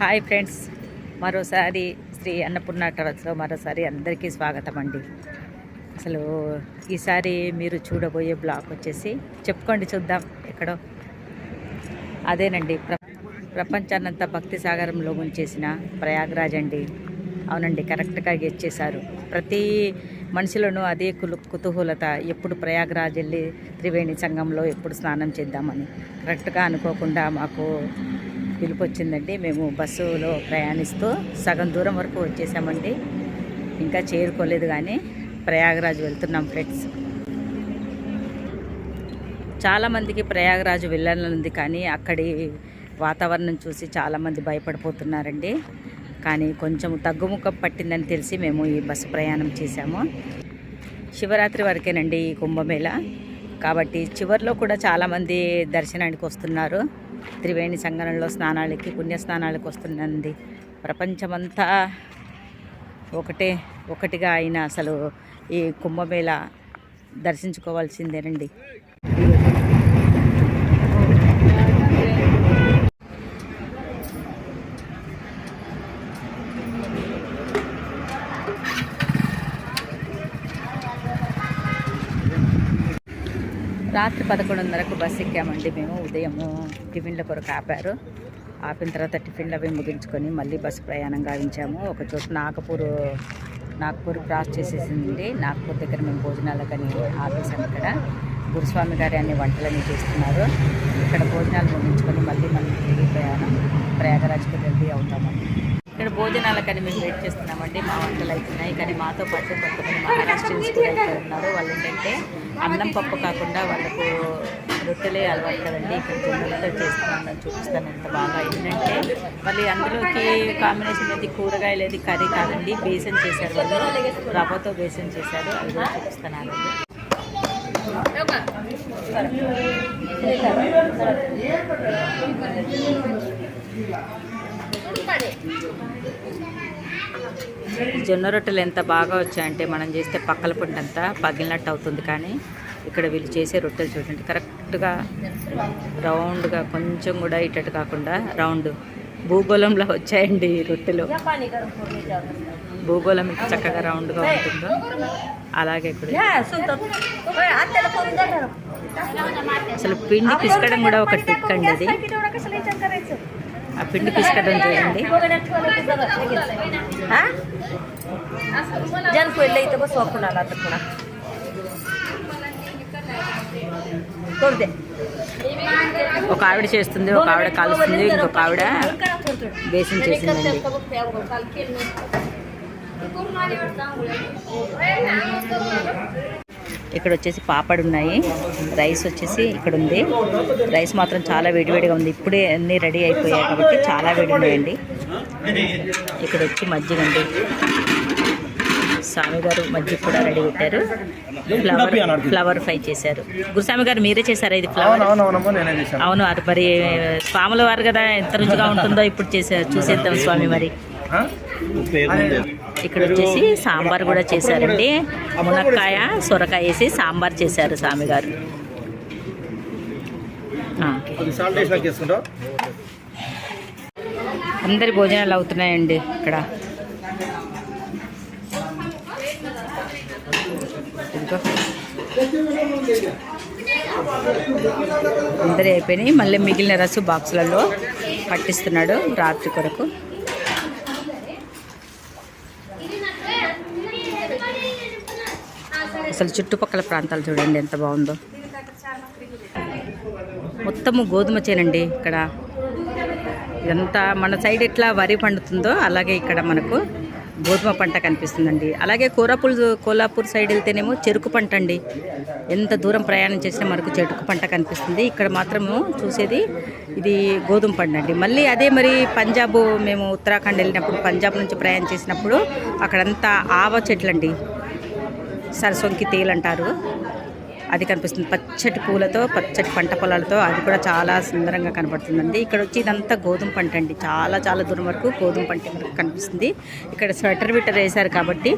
Hi friends. మరోసారి శ్రీ అన్నపూర్ణ ట్రావెల్స్లో మరోసారి అందరికీ స్వాగతం అండి. అసలు ఈసారి మీరు చూడబోయే బ్లాగ్ వచ్చేసి చెప్పుకోండి చూద్దాం ఎక్కడో. అదేనండి ప్ర ప్రపంచాన్నంతా భక్తి సాగరంలో ముంచేసిన ప్రయాగ్రాజ్ అండి. అవునండి కరెక్ట్గా గెచ్చేశారు. ప్రతి మనిషిలోనూ అదే కులు కుతూహలత ఎప్పుడు ప్రయాగ్రాజ్ వెళ్ళి త్రివేణి సంఘంలో ఎప్పుడు స్నానం చేద్దామని. కరెక్ట్గా అనుకోకుండా మాకు పిలుపు వచ్చిందండి మేము బస్సులో ప్రయాణిస్తూ సగం దూరం వరకు వచ్చేసామండి. ఇంకా చేరుకోలేదు కానీ ప్రయాగరాజ్ వెళ్తున్నాం ఫ్రెండ్స్. చాలామందికి ప్రయాగరాజు వెళ్ళాలనుంది కానీ అక్కడి వాతావరణం చూసి చాలామంది భయపడిపోతున్నారండి. కానీ కొంచెం తగ్గుముఖం పట్టిందని తెలిసి మేము ఈ బస్సు ప్రయాణం చేశాము. శివరాత్రి వరకేనండి ఈ కుంభమేళ. కాబట్టి చివరిలో కూడా చాలామంది దర్శనానికి వస్తున్నారు. త్రివేణి సంగమంలో స్నానాలకి పుణ్యస్నానాలకు వస్తుందండి. ప్రపంచమంతా ఒకటే ఒకటిగా అయిన అసలు ఈ కుంభమేళ దర్శించుకోవాల్సిందేనండి. రాత్రి పదకొండున్నరకు బస్సు ఎక్కామండి మేము. ఉదయము టిఫిన్ల కొరకు ఆపారు. ఆపిన తర్వాత టిఫిన్లు అవి ముగించుకొని మళ్ళీ బస్సు ప్రయాణం గావించాము. ఒక చోట నాగపూర్ నాగపూర్ క్రాస్ చేసేసింది నాగపూర్ దగ్గర మేము భోజనాలకని ఆపేసాము ఇక్కడ. గురుస్వామి గారి అన్ని వంటలన్నీ చేస్తున్నారు. ఇక్కడ భోజనాలు ముగించుకొని మళ్ళీ మళ్ళీ తిరిగి ప్రయాణం. ప్రయాగరాజ్కి రెడీ అవుతామండి ఇక్కడ భోజనాలకని మేము వెయిట్ చేస్తున్నామండి. మా వంటలు అవుతున్నాయి కానీ మాతో పాటు కొంతమంది మహారాష్ట్రియన్స్ కూడా ఇక్కడ ఉన్నారు. వాళ్ళు ఏంటంటే అన్నం పప్పు కాకుండా వాళ్ళకు రొట్టెలే అలవాటు కదండి. ఇక్కడ జొన్నలతో చేస్తున్నాను చూపిస్తాను ఎంత బాగా. ఏంటంటే మళ్ళీ అందులోకి కాంబినేషన్ ఏది కూరగాయలు ఏది కర్రీ కాదండి. బేసన్ చేశారు వాళ్ళు. రవ్వతో బేసన్ చేశారు. అది కూడా చూపిస్తున్నాను. అండి జొన్న రొట్టెలు ఎంత బాగా వచ్చాయంటే మనం చేస్తే పక్కల పుంటంతా పగిలినట్టు అవుతుంది కానీ ఇక్కడ వీళ్ళు చేసే రొట్టెలు చూడండి కరెక్ట్గా రౌండ్గా కొంచెం కూడా ఇటట్టు కాకుండా రౌండ్ భూగోళంలో వచ్చాయండి ఈ రొట్టెలు. భూగోళం చక్కగా రౌండ్గా ఉంటుందో అలాగే ఇక్కడ అసలు పిండి పిసకడం కూడా ఒక ట్రిక్ అండి అది. ఆ పిండి పిసకడం చేయండి. జనకు అయితే సోకున్నాను అతను కూడా. తోడితే. ఒక ఆవిడ చేస్తుంది ఒక ఆవిడ కాలుస్తుంది ఇంకొక ఆవిడ బేసిన్ చేసిందండి. ఇక్కడ వచ్చేసి పాపడ్ ఉన్నాయి. రైస్ వచ్చేసి ఇక్కడ ఉంది. రైస్ మాత్రం చాలా వేడివేడిగా ఉంది. ఇప్పుడే అన్నీ రెడీ అయిపోయాయి కాబట్టి చాలా వేడి ఉన్నాయండి. ఇక్కడ వచ్చి మజ్జిగ అండి. స్వామి గారు మజ్జిగ కూడా రెడీ పెట్టారు. ఫ్లవర్ ఫ్లవర్ ఫ్రై చేశారు. గురుస్వామి గారు మీరే చేశారా ఇది ఫ్లవర్? అవునవునమ్మా నేనే చేశాను. అవును అది మరి స్వాముల వారు కదా ఎంత రుచిగా ఉంటుందో ఇప్పుడు చేసే చూసేద్దాం స్వామి మరి? ఇక్కడ వచ్చేసి సాంబార్ కూడా చేశారండి. మునక్కాయ సొరకాయ వేసి సాంబార్ చేశారు స్వామి గారు అందరి భోజనాలు అవుతున్నాయండి ఇక్కడ. అందరి అయిపోయినాయి. మళ్ళీ మిగిలిన రసు బాక్సులలో పట్టిస్తున్నాడు రాత్రి కొరకు. అసలు చుట్టుపక్కల ప్రాంతాలు చూడండి ఎంత బాగుందో. మొత్తము గోధుమ చేనండి ఇక్కడ. ఇదంతా మన సైడ్ ఎట్లా వరి పండుతుందో అలాగే ఇక్కడ మనకు గోధుమ పంట కనిపిస్తుందండి. అలాగే కోరాపూర్ కోలాపూర్ సైడ్ వెళ్తేనేమో చెరుకు పంట అండి. ఎంత దూరం ప్రయాణం చేసినా మనకు చెరుకు పంట కనిపిస్తుంది. ఇక్కడ మాత్రము చూసేది ఇది గోధుమ పంట అండి. మళ్ళీ అదే మరి పంజాబ్ మేము ఉత్తరాఖండ్ వెళ్ళినప్పుడు పంజాబ్ నుంచి ప్రయాణం చేసినప్పుడు అక్కడంతా ఆవ చెట్లండి. సరసొంకి తేలు అంటారు. అది కనిపిస్తుంది. పచ్చటి పూలతో పచ్చటి పంట పొలాలతో అది కూడా చాలా సుందరంగా కనబడుతుందండి. ఇక్కడ వచ్చి ఇదంతా గోధుమ పంట అండి. చాలా చాలా దూరం వరకు గోధుమ పంట కనిపిస్తుంది. ఇక్కడ స్వెటర్ విటర్ వేశారు కాబట్టి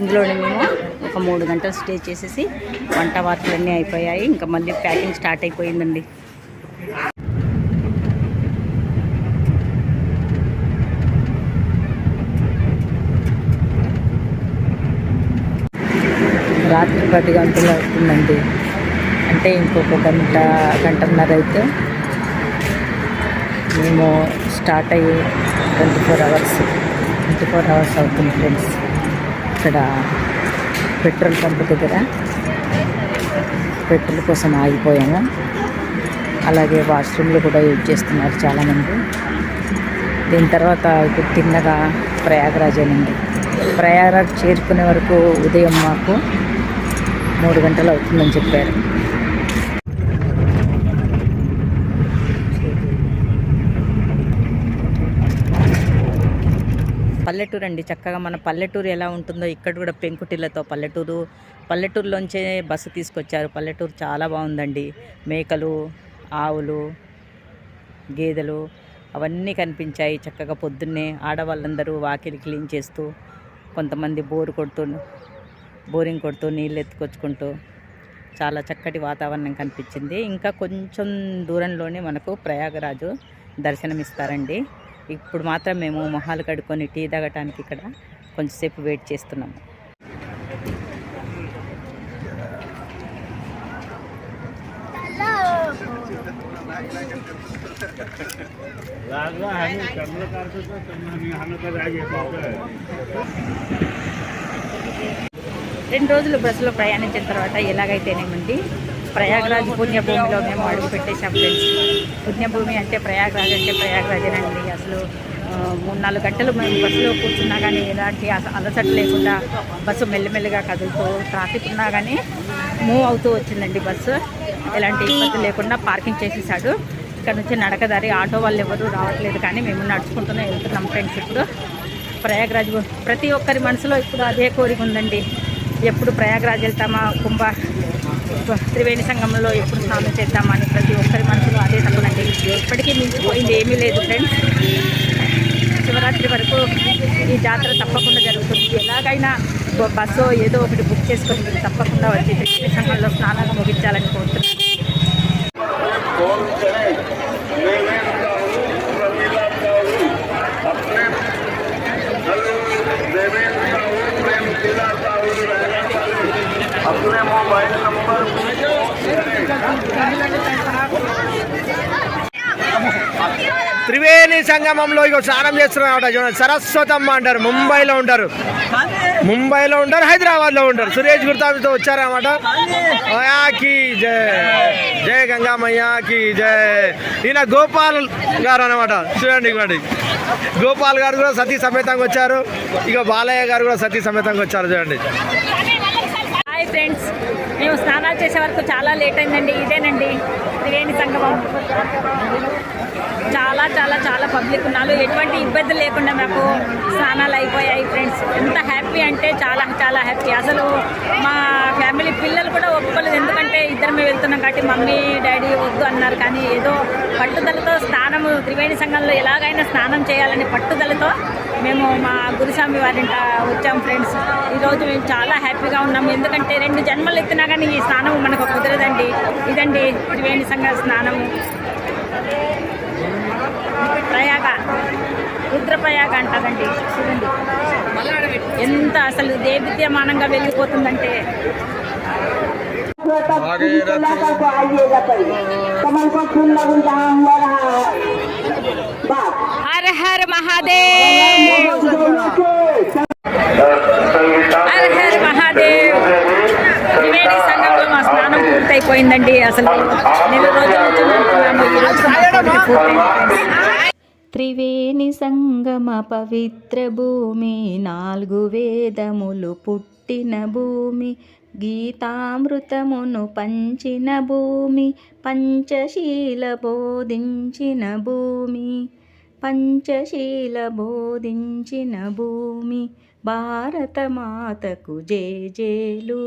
ఇందులోనే మేము ఒక మూడు గంటలు స్టే చేసేసి వంట వార్తలన్నీ అయిపోయాయి. ఇంకా మళ్ళీ ప్యాకింగ్ స్టార్ట్ అయిపోయిందండి. రాత్రి పది గంటలు అవుతుందండి. అంటే ఇంకొక గంట గంటన్నర అయితే మేము స్టార్ట్ అయ్యి twenty four hours twenty four hours అవుతుంది ఫ్రెండ్స్. ఇక్కడ పెట్రోల్ పంప్ దగ్గర పెట్రోల్ కోసం ఆగిపోయాము. అలాగే వాష్రూమ్లు కూడా యూజ్ చేస్తున్నారు చాలామంది. దీని తర్వాత ఇప్పుడు తిన్నగా ప్రయాగరాజ్ అనండి ప్రయాగరాజ్ చేరుకునే వరకు ఉదయం మాకు మూడు గంటలు అవుతుందని చెప్పారు. పల్లెటూరు అండి చక్కగా మన పల్లెటూరు ఎలా ఉంటుందో ఇక్కడ కూడా పెంకుటిల్లతో పల్లెటూరు పల్లెటూరులోంచే బస్సు తీసుకొచ్చారు. పల్లెటూరు చాలా బాగుందండి. మేకలు ఆవులు గేదెలు అవన్నీ కనిపించాయి చక్కగా పొద్దున్నే. ఆడవాళ్ళందరూ వాకిలి క్లీన్ చేస్తూ కొంతమంది బోరు కొడుతూ బోరింగ్ కొడుతూ నీళ్ళు ఎత్తుకొచ్చుకుంటూ చాలా చక్కటి వాతావరణం కనిపించింది. ఇంకా కొంచెం దూరంలోనే మనకు ప్రయాగరాజు దర్శనమిస్తారండి. ఇప్పుడు మాత్రం మేము మొహాలు కడుక్కొని టీ తాగటానికి ఇక్కడ కొంచెంసేపు వెయిట్ చేస్తున్నాము రెండు రోజులు బస్సులో ప్రయాణించిన తర్వాత ఎలాగైతేనేమండి ప్రయాగరాజ్ పుణ్యభూమిలో మేము అడుగు పెట్టేశాం ఫ్రెండ్స్. పుణ్యభూమి అంటే ప్రయాగరాజ్ అంటే ప్రయాగరాజేనండి. అసలు మూడు నాలుగు గంటలు మేము బస్సులో కూర్చున్నా కానీ ఎలాంటి అస- అలసట లేకుండా బస్సు మెల్లమెల్లగా కదులుతూ ట్రాఫిక్ ఉన్నా కానీ మూవ్ అవుతూ వచ్చిందండి బస్సు. ఎలాంటి ఇబ్బంది లేకుండా పార్కింగ్ చేసేసాడు. ఇక్కడ నుంచి నడకదారి ఆటో వాళ్ళు ఎవరు రావట్లేదు కానీ మేము నడుచుకుంటూనే వెళ్తున్నాం ఫ్రెండ్స్ ఇప్పుడు. ప్రయాగరాజ్ ప్రతి ఒక్కరి మనసులో ఇప్పుడు అదే కోరిక ఉందండి. ఎప్పుడు ప్రయాగరాజ్ వెళ్తామా కుంభ త్రివేణి సంఘంలో ఎప్పుడు స్నానం చేద్దామా అని ప్రతి ఒక్కరి మనసులో అదే తప్పునండి ఇప్పటికీ మించిపోయింది ఏమీ లేదు ఫ్రెండ్స్ శివరాత్రి వరకు ఈ జాతర తప్పకుండా జరుగుతుంది. ఎలాగైనా బస్సో బస్సు ఏదో ఒకటి బుక్ చేసుకొని తప్పకుండా వచ్చి త్రివేణి సంఘంలో స్నానాలు ముగించాలని కోరుతున్నాను. సంగమంలో ఇక స్నానం చేస్తున్నారు చూడండి. సరస్వతమ్మ అంటారు. ముంబైలో ఉంటారు. ముంబైలో ఉంటారు హైదరాబాద్లో ఉంటారు. సురేష్ గుర్తాతో వచ్చారన్నమాట మయాకి జయ జయ గంగామయ్యకి జయ ఈయన గోపాల్ గారు అనమాట చూడండి ఇవ్వండి. గోపాల్ గారు కూడా సతీ సమేతంగా వచ్చారు. ఇక బాలయ్య గారు కూడా సతీ సమేతంగా వచ్చారు చూడండి. Hi friends. మేము స్నానాలు చేసే వరకు చాలా లేట్ అయిందండి. ఇదేనండి. త్రివేణి సంగమం? చాలా చాలా చాలా పబ్లిక్ ఉన్నారు. ఎటువంటి ఇబ్బంది లేకుండా మాకు స్నానాలు అయిపోయాయి ఫ్రెండ్స్ ఎంత హ్యాపీ అంటే చాలా చాలా హ్యాపీ అసలు మా ఫ్యామిలీ పిల్లలు కూడా ఒప్పుకోలేదు. ఎందుకంటే ఇద్దరు మేము వెళ్తున్నాం కాబట్టి మమ్మీ డాడీ వద్దు అన్నారు. కానీ ఏదో పట్టుదలతో స్నానము త్రివేణి సంఘంలో ఎలాగైనా స్నానం చేయాలని పట్టుదలతో మేము మా గురుస్వామి వారింట వచ్చాం ఫ్రెండ్స్ ఈరోజు మేము చాలా హ్యాపీగా ఉన్నాము ఎందుకంటే రెండు జన్మలు ఎత్తినా కానీ ఈ స్నానం మనకు కుదరదండి. ఇదండి త్రివేణి సంఘ స్నానము. ప్రయాగ రుద్రప్రయాగ అంటుందండి చూడండి. ఎంత అసలు దేవిద్యమానంగా వెళ్ళిపోతుందంటే. హర హర మహాదేవ్. పూర్తయిపోయిందండి అసలు రోజు త్రివేణి సంగమ పవిత్ర భూమి నాలుగు వేదములు పుట్టిన భూమి గీతామృతమును పంచిన భూమి పంచశీల బోధించిన భూమి పంచశీల బోధించిన భూమి భారతమాతకు జేజేలు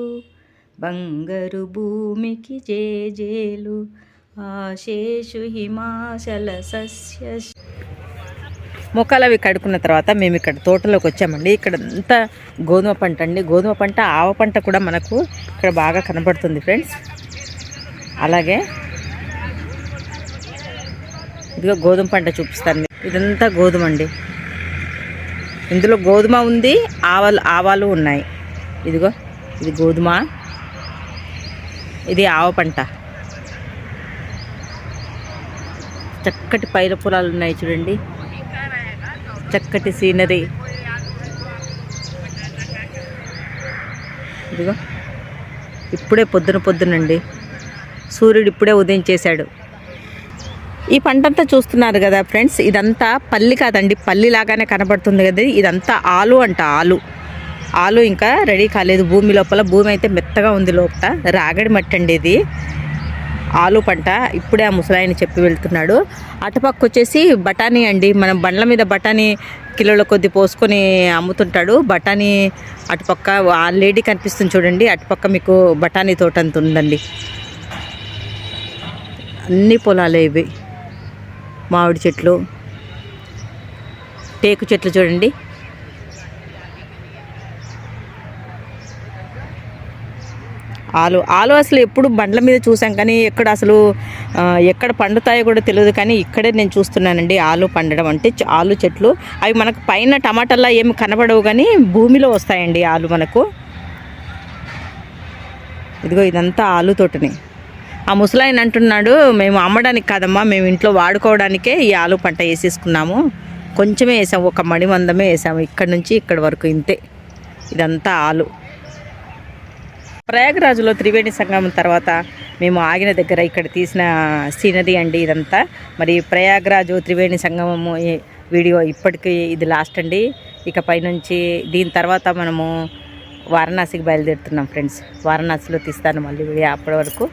బంగారు భూమికి జేజేలు ఆశేషు హిమాచల సస్య మొక్కలు అవి కడుక్కున్న తర్వాత మేము ఇక్కడ తోటలోకి వచ్చామండి. ఇక్కడ అంతా గోధుమ పంట అండి. గోధుమ పంట ఆవ పంట కూడా మనకు ఇక్కడ బాగా కనబడుతుంది ఫ్రెండ్స్. అలాగే ఇదిగో గోధుమ పంట చూపిస్తాను. ఇదంతా గోధుమ అండి. ఇందులో గోధుమ ఉంది ఆవాలు ఆవాలు ఉన్నాయి. ఇదిగో ఇది గోధుమ. ఇది ఆవ పంట. చక్కటి పైర పొలాలు ఉన్నాయి చూడండి. చక్కటి సీనరీ. ఇదిగో. ఇప్పుడే పొద్దున పొద్దునండి. సూర్యుడు ఇప్పుడే ఉదయం చేశాడు. ఈ పంటంతా చూస్తున్నారు కదా ఫ్రెండ్స్ ఇదంతా పల్లి కాదండి. పల్లి లాగానే కనబడుతుంది కదా ఇదంతా ఆలు అంట ఆలు. ఆలు ఇంకా రెడీ కాలేదు. భూమి లోపల భూమి అయితే మెత్తగా ఉంది లోపల. రాగడి మట్టి అండి ఇది. ఆలు పంట ఇప్పుడే ఆ ముసలాయన చెప్పి వెళ్తున్నాడు. అటుపక్క వచ్చేసి బఠానీ అండి. మనం బండ్ల మీద బఠానీ కిలోల కొద్ది పోసుకొని అమ్ముతుంటాడు. బఠానీ అటుపక్క ఆ లేడీ కనిపిస్తుంది చూడండి. అటుపక్క మీకు బఠానీ తోట అంత ఉందండి. అన్ని పొలాలే ఇవి. మామిడి చెట్లు టేకు చెట్లు చూడండి. ఆలు ఆలు అసలు ఎప్పుడు బండ్ల మీద చూసాం కానీ ఎక్కడ అసలు ఎక్కడ పండుతాయో కూడా తెలియదు కానీ ఇక్కడే నేను చూస్తున్నానండి ఆలు పండడం అంటే ఆలు చెట్లు. అవి మనకు పైన టమాటాలా ఏమి కనబడవు కానీ భూమిలో వస్తాయండి ఆలు మనకు. ఇదిగో ఇదంతా ఆలు తోటని. ఆ ముసలాయన అంటున్నాడు మేము అమ్మడానికి కాదమ్మా మేము ఇంట్లో వాడుకోవడానికే ఈ ఆలు పంట వేసేసుకున్నాము. కొంచెమే వేసాము ఒక మడి మందమే వేసాము ఇక్కడ నుంచి ఇక్కడ వరకు ఇంతే. ఇదంతా ఆలు. ప్రయాగరాజులో త్రివేణి సంగమం తర్వాత మేము ఆగిన దగ్గర ఇక్కడ తీసిన సీనరీ అండి ఇదంతా. మరి ప్రయాగరాజు త్రివేణి సంగమము వీడియో ఇప్పటికీ ఇది లాస్ట్ అండి. ఇక పైనుంచి దీని తర్వాత మనము వారణాసికి బయలుదేరుతున్నాం ఫ్రెండ్స్. వారణాసిలో తీస్తాను మళ్ళీ వీడియో అప్పటి వరకు.